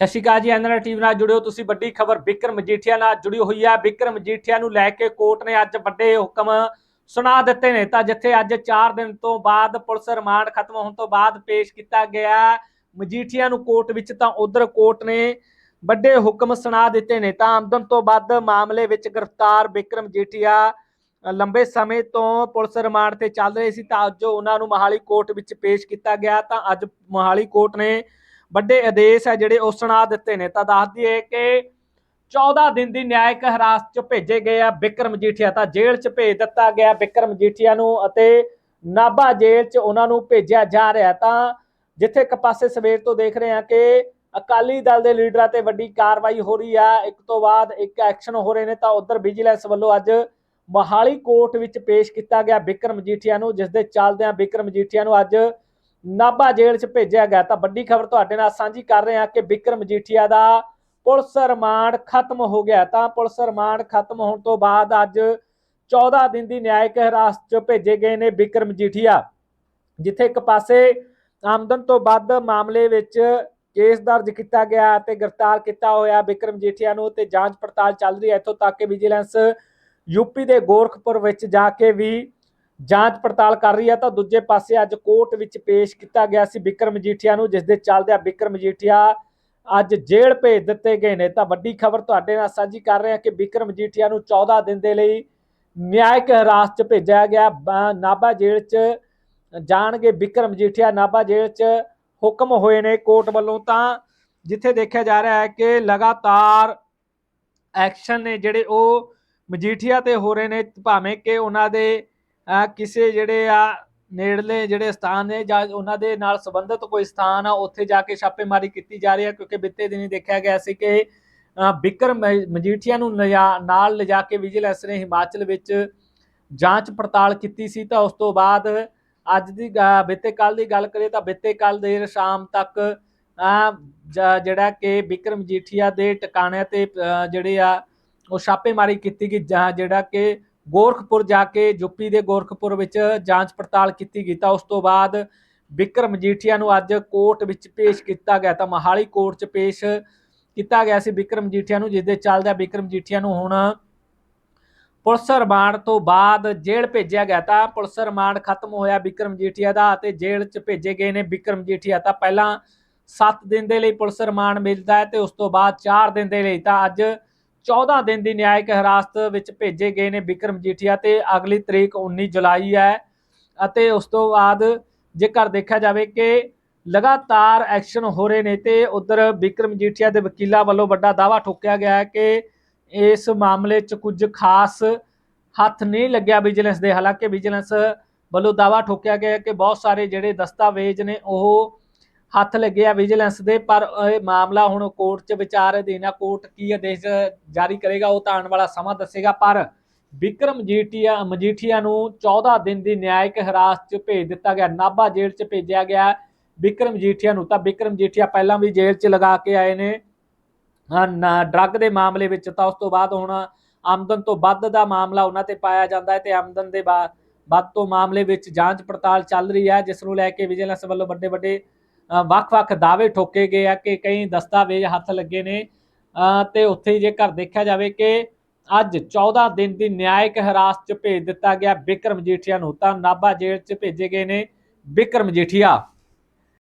ਸਤਿ ਸ਼੍ਰੀ ਅਕਾਲ ਜੀ NR TV ਨਾਲ ਜੁੜਿਓ ਤੁਸੀਂ ਵੱਡੀ ਖਬਰ ਵਿਕਰਮ ਮਜੀਠੀਆ ਨਾਲ ਜੁੜੀ ਹੋਈ ਹੈ ਵਿਕਰਮ ਮਜੀਠੀਆ ਨੂੰ ਲੈ ਕੇ ਕੋਰਟ ਨੇ ਅੱਜ ਵੱਡੇ ਹੁਕਮ ਸੁਣਾ ਦਿੱਤੇ ਨੇ। ਤਾਂ ਜਿੱਥੇ ਅੱਜ 4 ਦਿਨ ਤੋਂ ਬਾਅਦ ਪੁਲਿਸ ਰਿਮਾਂਡ ਖਤਮ ਹੋਣ ਤੋਂ ਬਾਅਦ ਪੇਸ਼ ਕੀਤਾ ਗਿਆ ਮਜੀਠੀਆ ਨੂੰ ਕੋਰਟ ਵਿੱਚ ਤਾਂ ਉਧਰ ਕੋਰਟ ਨੇ ਵੱਡੇ ਹੁਕਮ ਸੁਣਾ ਦਿੱਤੇ ਨੇ। ਤਾਂ ਆਮਦਨ ਤੋਂ ਵੱਧ ਮਾਮਲੇ ਵਿੱਚ ਗ੍ਰਿਫਤਾਰ ਵਿਕਰਮ ਮਜੀਠੀਆ ਲੰਬੇ ਸਮੇਂ ਤੋਂ ਪੁਲਿਸ ਰਿਮਾਂਡ ਤੇ ਚੱਲ ਰਹੇ ਸੀ। ਤਾਂ ਅੱਜ ਉਹਨਾਂ ਨੂੰ ਮੋਹਾਲੀ ਕੋਰਟ ਵਿੱਚ ਪੇਸ਼ ਕੀਤਾ ਗਿਆ। ਤਾਂ ਅੱਜ ਮੋਹਾਲੀ ਕੋਰਟ ਨੇ ਵੱਡੇ ਆਦੇਸ਼ ਹੈ ਜਿਹੜੇ ਉਹ ਸੁਣਾ ਦਿੱਤੇ ਨੇ। ਤਾਂ ਦੱਸ ਦਈਏ ਕਿ 14 ਦਿਨ ਦੀ ਨਿਆਇਕ ਹਿਰਾਸਤ 'ਚ ਭੇਜੇ ਗਏ ਆ ਵਿਕਰਮ ਜੀਠੀਆ। ਤਾਂ ਜੇਲ੍ਹ 'ਚ ਭੇਜ ਦਿੱਤਾ ਗਿਆ ਵਿਕਰਮ ਜੀਠੀਆ ਨੂੰ ਅਤੇ ਨਾਭਾ ਜੇਲ੍ਹ 'ਚ ਉਹਨਾਂ ਨੂੰ ਭੇਜਿਆ ਜਾ ਰਿਹਾ। ਤਾਂ ਜਿੱਥੇ ਇੱਕ ਪਾਸੇ ਸਵੇਰ ਤੋਂ ਦੇਖ ਰਹੇ ਹਾਂ ਕਿ ਅਕਾਲੀ ਦਲ ਦੇ ਲੀਡਰਾਂ ਤੇ ਵੱਡੀ ਕਾਰਵਾਈ ਹੋ ਰਹੀ ਆ। ਇੱਕ ਤੋਂ ਬਾਅਦ ਇੱਕ ਐਕਸ਼ਨ ਹੋ ਰਹੇ ਨੇ। ਤਾਂ ਉਧਰ ਵਿਜੀਲੈਂਸ ਵੱਲੋਂ ਅੱਜ ਮੋਹਾਲੀ ਕੋਰਟ ਵਿੱਚ ਪੇਸ਼ ਕੀਤਾ ਗਿਆ ਵਿਕਰਮ ਮਜੀਠੀਆ ਨੂੰ, ਜਿਸ ਦੇ ਚੱਲਦਿਆਂ ਵਿਕਰਮ ਮਜੀਠੀਆ ਨੂੰ ਅੱਜ ਨਾਭਾ ਜੇਲ੍ਹ 'ਚ ਭੇਜਿਆ ਗਿਆ। ਤਾਂ ਵੱਡੀ ਖਬਰ ਤੁਹਾਡੇ ਨਾਲ ਸਾਂਝੀ ਕਰ ਰਹੇ ਹਾਂ ਕਿ ਵਿਕਰਮ ਮਜੀਠੀਆ ਦਾ ਪੁਲਿਸ ਰਿਮਾਂਡ ਖਤਮ ਹੋ ਗਿਆ। ਤਾਂ ਪੁਲਿਸ ਰਿਮਾਂਡ ਖਤਮ ਹੋਣ ਤੋਂ ਬਾਅਦ ਅੱਜ 14 ਦਿਨ ਦੀ ਨਿਆਇਕ ਹਿਰਾਸਤ 'ਚ ਭੇਜੇ ਗਏ ਨੇ ਵਿਕਰਮ ਮਜੀਠੀਆ ਜਿੱਥੇ ਇੱਕ ਪਾਸੇ ਆਮਦਨ ਤੋਂ ਵੱਧ ਮਾਮਲੇ ਵਿੱਚ ਕੇਸ ਦਰਜ ਕੀਤਾ ਗਿਆ ਤੇ ਗ੍ਰਿਫਤਾਰ ਕੀਤਾ ਹੋਇਆ ਵਿਕਰਮ ਜੀਠੀਆ ਨੂੰ ਤੇ ਜਾਂਚ ਪੜਤਾਲ ਚੱਲ ਰਹੀ ਹੈ। ਇੱਥੋਂ ਤੱਕ ਕਿ ਵਿਜੀਲੈਂਸ ਯੂਪੀ ਦੇ ਗੋਰਖਪੁਰ ਵਿੱਚ ਜਾ ਕੇ ਵੀ ਜਾਂਚ ਪੜਤਾਲ ਕਰ ਰਹੀ ਹੈ ਤਾਂ ਦੂਜੇ ਪਾਸੇ ਅੱਜ ਕੋਰਟ ਵਿੱਚ ਪੇਸ਼ ਕੀਤਾ ਗਿਆ ਸੀ ਵਿਕਰਮ ਜੀਠੀਆ ਨੂੰ ਜਿਸ ਦੇ ਚੱਲਦਿਆਂ ਵਿਕਰਮ ਜੀਠੀਆ ਅੱਜ ਜੇਲ੍ਹ ਭੇਜ ਦਿੱਤੇ ਗਏ ਨੇ। ਤਾਂ ਵੱਡੀ ਖਬਰ ਤੁਹਾਡੇ ਨਾਲ ਸਾਂਝੀ ਕਰ ਰਹੇ ਹਾਂ ਕਿ ਵਿਕਰਮ ਜੀਠੀਆ ਨੂੰ 14 ਦਿਨ ਦੇ ਲਈ ਨਿਆਇਕ ਹਿਰਾਸਤ 'ਚ ਭੇਜਿਆ ਗਿਆ। ਨਾਭਾ ਜੇਲ੍ਹ 'ਚ ਜਾਣਗੇ ਵਿਕਰਮ ਜੀਠੀਆ। ਨਾਭਾ ਜੇਲ੍ਹ 'ਚ ਹੁਕਮ ਹੋਏ ਨੇ ਕੋਰਟ ਵੱਲੋਂ ਤਾਂ, ਜਿੱਥੇ ਦੇਖਿਆ ਜਾ ਰਿਹਾ ਹੈ ਕਿ ਲਗਾਤਾਰ ਐਕਸ਼ਨ ਨੇ ਜਿਹੜੇ ਉਹ ਮਜੀਠੀਆ ਤੇ ਹੋ ਰਹੇ ਨੇ, ਭਾਵੇਂ ਕਿ ਉਹਨਾਂ ਦੇ ਕਿਸੇ ਜਿਹੜੇ ਆ ਨੇੜਲੇ ਜਿਹੜੇ ਸਥਾਨ ਨੇ ਜਾਂ ਉਹਨਾਂ ਦੇ ਨਾਲ ਸੰਬੰਧਿਤ ਕੋਈ ਸਥਾਨ ਆ, ਉੱਥੇ ਜਾ ਕੇ ਛਾਪੇਮਾਰੀ ਕੀਤੀ ਜਾ ਰਹੀ ਹੈ ਕਿਉਂਕਿ ਬਿੱਤੇ ਦਿਨੀ ਦੇਖਿਆ ਗਿਆ ਸੀ ਕਿ ਬਿਕਰਮ ਮ- ਮਜੀਠੀਆ ਨੂੰ ਲਿਜਾ- ਨਾਲ ਲਿਜਾ ਕੇ ਵਿਜੀਲੈਂਸ ਨੇ ਹਿਮਾਚਲ ਵਿੱਚ ਜਾਂਚ ਪੜਤਾਲ ਕੀਤੀ ਸੀ, ਤਾਂ ਉਸ ਤੋਂ ਬਾਅਦ ਅੱਜ ਦੀ ਗ- ਬੀਤੇ ਕੱਲ ਦੀ ਗੱਲ ਕਰੀਏ ਤਾਂ ਬੀਤੇ ਕੱਲ ਦੇਰ ਸ਼ਾਮ ਤੱਕ ਜਿਹੜਾ ਕਿ ਬਿਕਰਮ ਜੀਠੀਆ ਦੇ ਟਿਕਾਣਿਆਂ ਤੇ ਜਿਹੜੇ ਆ, ਉਹ ਛਾਪੇਮਾਰੀ ਕੀਤੀ ਗਈ, ਜਾਂ ਜਿਹੜਾ ਕਿ ਗੋਰਖਪੁਰ ਜਾ ਕੇ ਯੂਪੀ ਦੇ ਗੋਰਖਪੁਰ ਵਿੱਚ ਜਾਂਚ ਪੜਤਾਲ ਕੀਤੀ ਗਈ ਤਾਂ ਉਸ ਤੋਂ ਬਾਅਦ ਵਿਕਰਮ ਜੀਠੀਆ ਨੂੰ ਅੱਜ ਕੋਰਟ ਵਿੱਚ ਪੇਸ਼ ਕੀਤਾ ਗਿਆ ਤਾਂ ਮਹਾਲੀ ਕੋਰਟ 'ਚ ਪੇਸ਼ ਕੀਤਾ ਗਿਆ ਸੀ ਵਿਕਰਮ ਜੀਠੀਆ ਨੂੰ, ਜਿਸ ਦੇ ਚੱਲਦਿਆਂ ਵਿਕਰਮ ਜੀਠੀਆ ਨੂੰ ਹੁਣ ਪੁਲਿਸ ਰਿਮਾਂਡ ਤੋਂ ਬਾਅਦ ਜੇਲ੍ਹ ਭੇਜਿਆ ਗਿਆ ਤਾਂ ਪੁਲਿਸ ਰਿਮਾਂਡ ਖਤਮ ਹੋਇਆ ਵਿਕਰਮ ਜੀਠੀਆ ਦਾ ਅਤੇ ਜੇਲ੍ਹ 'ਚ ਭੇਜੇ ਗਏ ਨੇ ਵਿਕਰਮ ਜੀਠੀਆ ਤਾਂ ਪਹਿਲਾਂ 7 ਦਿਨ ਦੇ ਲਈ ਪੁਲਿਸ ਰਿਮਾਂਡ ਮਿਲਦਾ ਹੈ ਤੇ ਉਸ ਤੋਂ ਬਾਅਦ 4 ਦਿਨ ਦੇ ਲਈ ਤਾਂ ਅੱਜ 14 ਦਿਨ ਦੀ ਨਿਆਇਕ ਹਿਰਾਸਤ ਵਿੱਚ ਭੇਜੇ ਗਏ ਨੇ ਵਿਕਰਮ ਜੀਠੀਆ ਤੇ ਅਗਲੀ ਤਰੀਕ 19 ਜੁਲਾਈ ਹੈ ਅਤੇ ਉਸ ਤੋਂ ਬਾਅਦ ਜੇਕਰ ਦੇਖਿਆ ਜਾਵੇ ਕਿ ਲਗਾਤਾਰ ਐਕਸ਼ਨ ਹੋ ਰਹੇ ਨੇ ਤੇ ਉਧਰ ਵਿਕਰਮ ਜੀਠੀਆ ਦੇ ਵਕੀਲਾਂ ਵੱਲੋਂ ਵੱਡਾ ਦਾਅਵਾ ਠੋਕਿਆ ਗਿਆ ਹੈ ਕਿ ਇਸ ਮਾਮਲੇ 'ਚ ਕੁਝ ਖਾਸ ਹੱਥ ਨਹੀਂ ਲੱਗਿਆ ਵਿਜੀਲੈਂਸ ਦੇ। ਹਾਲਾਂਕਿ ਵਿਜੀਲੈਂਸ ਵੱਲੋਂ ਦਾਅਵਾ ਠੋਕਿਆ ਗਿਆ ਕਿ ਬਹੁਤ ਸਾਰੇ ਜਿਹੜੇ ਦਸਤਾਵੇਜ਼ ਨੇ ਉਹ ਹੱਥ ਲੱਗੇ ਆ ਵਿਜੀਲੈਂਸ ਦੇ, ਪਰ ਇਹ ਮਾਮਲਾ ਹੁਣ ਕੋਰਟ 'ਚ ਵਿਚਾਰ ਅਧੀਨ ਆ ਕੋਰਟ ਕੀ ਆਦੇਸ਼ ਜਾਰੀ ਕਰੇਗਾ, ਉਹ ਤਾਂ ਆਉਣ ਵਾਲਾ ਸਮਾਂ ਦੱਸੇਗਾ। ਪਰ ਵਿਕਰਮ ਜੀਟੀਆ, ਮਜੀਠੀਆ ਨੂੰ 14 ਦਿਨ ਦੀ ਨਿਆਇਕ ਹਿਰਾਸਤ 'ਚ ਭੇਜ ਦਿੱਤਾ ਗਿਆ, ਨਾਭਾ ਜੇਲ੍ਹ 'ਚ ਭੇਜਿਆ ਗਿਆ ਵਿਕਰਮ ਜੀਠੀਆ ਨੂੰ। ਤਾਂ ਵਿਕਰਮ ਜੀਠੀਆ ਪਹਿਲਾਂ ਵੀ ਜੇਲ੍ਹ 'ਚ ਲਗਾ ਕੇ ਆਏ ਨੇ। ਡਰੱਗ ਦੇ ਮਾਮਲੇ ਵਿੱਚ ਤਾਂ ਉਸ ਤੋਂ ਬਾਅਦ ਹੁਣ ਆਮਦਨ ਤੋਂ ਵੱਧ ਦਾ ਮਾਮਲਾ ਉਹਨਾਂ ਤੇ ਪਾਇਆ ਜਾਂਦਾ ਹੈ ਤੇ ਆਮਦਨ ਦੇ ਬਾ- ਵੱਧ ਤੋਂ ਮਾਮਲੇ ਵਿੱਚ ਜਾਂਚ ਪੜਤਾਲ ਚੱਲ ਰਹੀ ਹੈ, ਜਿਸ ਨੂੰ ਲੈ ਕੇ ਵਿਜੀਲੈਂਸ ਵੱਲੋਂ ਵੱਡੇ ਵੱਡੇ ਵੱਖ-ਵੱਖ ਦਾਅਵੇ ਠੋਕੇ ਗਏ ਆ ਕਿ ਕਈ ਦਸਤਾਵੇਜ਼ ਹੱਥ ਲੱਗੇ ਨੇ। ਅ, ਤੇ ਉੱਥੇ ਜੇਕਰ ਦੇਖਿਆ ਜਾਵੇ ਕਿ ਅੱਜ 14 ਦਿਨ ਦੀ ਨਿਆਇਕ ਹਿਰਾਸਤ 'ਚ ਭੇਜ ਦਿੱਤਾ ਗਿਆ ਬਿਕਰਮ ਜੀਠੀਆ ਨੂੰ ਤਾਂ ਨਾਭਾ ਜੇਲ੍ਹ 'ਚ ਭੇਜੇ ਗਏ ਨੇ ਬਿਕਰਮ ਜੀਠੀਆ।